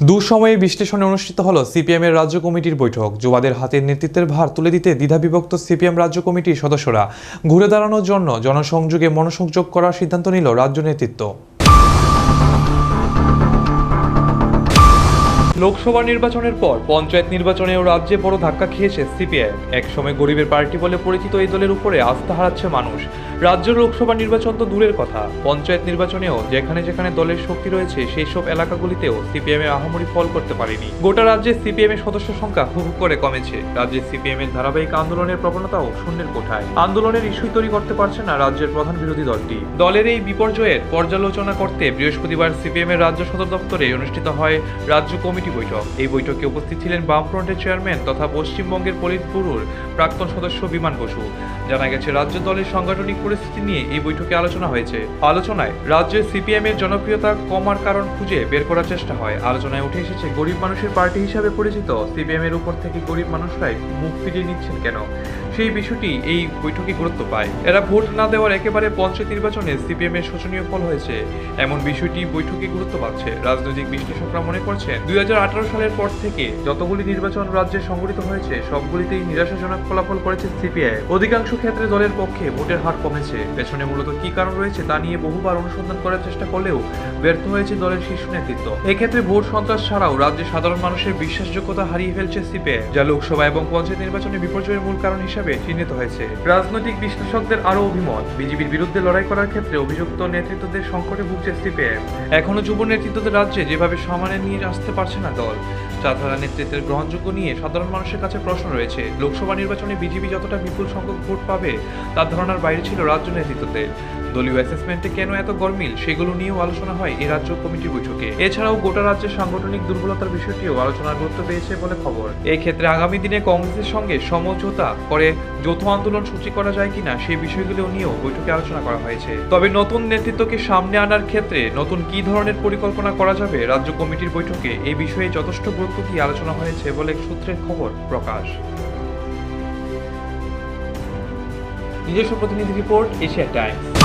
দুঃসময়ে বিশ্লেষণে অনুষ্ঠিত হলো সিপিএম এর রাজ্য কমিটির বৈঠক। যুবাদের হাতের নেতৃত্বের ভার তুলে দিতে দ্বিধাবিভক্ত সিপিএম রাজ্য কমিটির সদস্যরা। ঘুরে দাঁড়ানোর জন্য জনসংযোগে মনোসংযোগ করার সিদ্ধান্ত নিল রাজ্য নেতৃত্ব। লোকসভা নির্বাচনের পর পঞ্চায়েত নির্বাচনেও রাজ্যে বড় ধাক্কা খেয়েছে সিপিআই একসময় গরিবের পার্টি বলে পরিচিত এই দলের উপরে আস্থা হারাচ্ছে মানুষ। রাজ্য লোকসভা নির্বাচন তো দূরের কথা। পঞ্চায়েত নির্বাচনেও যেখানে যেখানে দলের শক্তি রয়েছে সেই সব এলাকাগুলিতেও সিপিএম এর আহামরি ফল করতে পারেনি। গোটা রাজ্যে সিপিএম এর সদস্য সংখ্যা হু করে কমেছে। রাজ্যে সিপিএম এর ধারাবাহিক আন্দোলনের প্রবণতাও শূন্যের কোঠায়। আন্দোলনের ইস্যুই তৈরি করতে পারছে না রাজ্যের প্রধান বিরোধী দলটি। দলের এই বিপর্যয়ের পর্যালোচনা করতে বৃহস্পতিবার সিপিএম এর রাজ্য সদর দপ্তরে অনুষ্ঠিত হয় রাজ্য কমিটি বৈঠক। এই বৈঠকে উপস্থিত ছিলেন বামফ্রন্টের চেয়ারম্যান তথা পশ্চিমবঙ্গের পলিট ব্যুরোর প্রাক্তন সদস্য বিমান বসু। জানা গেছে, রাজ্য দলের সাংগঠনিক পরিস্থিতি নিয়ে এই বৈঠকে আলোচনা হয়েছে। আলোচনায় রাজ্যের সিপিএম এর জনপ্রিয়তা কমার কারণ খুঁজে বের করার চেষ্টা হয়। আলোচনায় উঠে এসেছে, গরিব মানুষের পার্টি হিসাবে পরিচিত, সিপিএম এর উপর থেকে গরিব মানুষরাই মুখ ফিরিয়ে নিচ্ছেন কেন? সেই বিষয়টি এই বৈঠকে গুরুত্ব পায়। এরা ভোট না দেওয়ার একেবারে পঞ্চায়েত নির্বাচনে সিপিএম এর শোচনীয় ফল হয়েছে। এমন বিষয়টি বৈঠকে গুরুত্ব পাচ্ছে। রাজনৈতিক বিশ্লেষকরা মনে করছেন, দুই হাজার আঠারো সালের পর থেকে যতগুলি নির্বাচন রাজ্যে সংগঠিত হয়েছে, সবগুলিতেই নিরাশাজনক ফলাফল করেছে সিপিআই। অধিকাংশ ক্ষেত্রে দলের পক্ষে ভোটের হার কমেছে পেছনে মূলত কি কারণ রয়েছে তা নিয়ে বহুবার অনুসন্ধান করার চেষ্টা করলেও ব্যর্থ হয়েছে দলের শীর্ষ নেতৃত্ব। এক্ষেত্রে ভোট সন্ত্রাস ছাড়াও রাজ্যে সাধারণ মানুষের বিশ্বাসযোগ্যতা হারিয়ে ফেলছে সিপিআই যা লোকসভা এবং পঞ্চায়েত নির্বাচনে বিপর্যয়ের মূল কারণ হিসাবে চিহ্নিত হয়েছে। রাজনৈতিক বিশ্লেষকদের আরও অভিমত, বিজেপির বিরুদ্ধে লড়াই করার ক্ষেত্রে অভিযুক্ত নেতৃত্বদের সংকটে ভুগছে সিপিএম এখনও যুব নেতৃত্বদের রাজ্যে যেভাবে সমানে নিয়ে আসতে পারছে না দল চাঁদারা নেতৃত্বের গ্রহণযোগ্য নিয়ে সাধারণ মানুষের কাছে প্রশ্ন রয়েছে। লোকসভা নির্বাচনে বিজেপি যতটা বিপুল সংখ্যক ভোট পাবে, তার ধারণার বাইরে ছিল রাজ্য নেতৃত্বদের দলীয় অ্যাসেসমেন্টে কেন এত গরমিল? সেগুলো নিয়েও আলোচনা হয় এই রাজ্য কমিটির বৈঠকে। এছাড়াও গোটা রাজ্যের সাংগঠনিক দুর্বলতার বিষয়টিও আলোচনার গুরুত্ব পেয়েছে বলে খবর। এই ক্ষেত্রে আগামী দিনে কংগ্রেসের সঙ্গে সমঝোতা করে যৌথ আন্দোলন সূচি করা যায় কিনা সেই বিষয়গুলো নিয়েও বৈঠকে আলোচনা করা হয়েছে। তবে নতুন নেতৃত্বকে সামনে আনার ক্ষেত্রে নতুন কি ধরনের পরিকল্পনা করা যাবে রাজ্য কমিটির বৈঠকে এই বিষয়ে যথেষ্ট গুরুত্ব দিয়ে আলোচনা হয়েছে বলে সূত্রের খবর প্রকাশ। নিজস্ব প্রতিনিধি রিপোর্ট এশিয়া টাইমস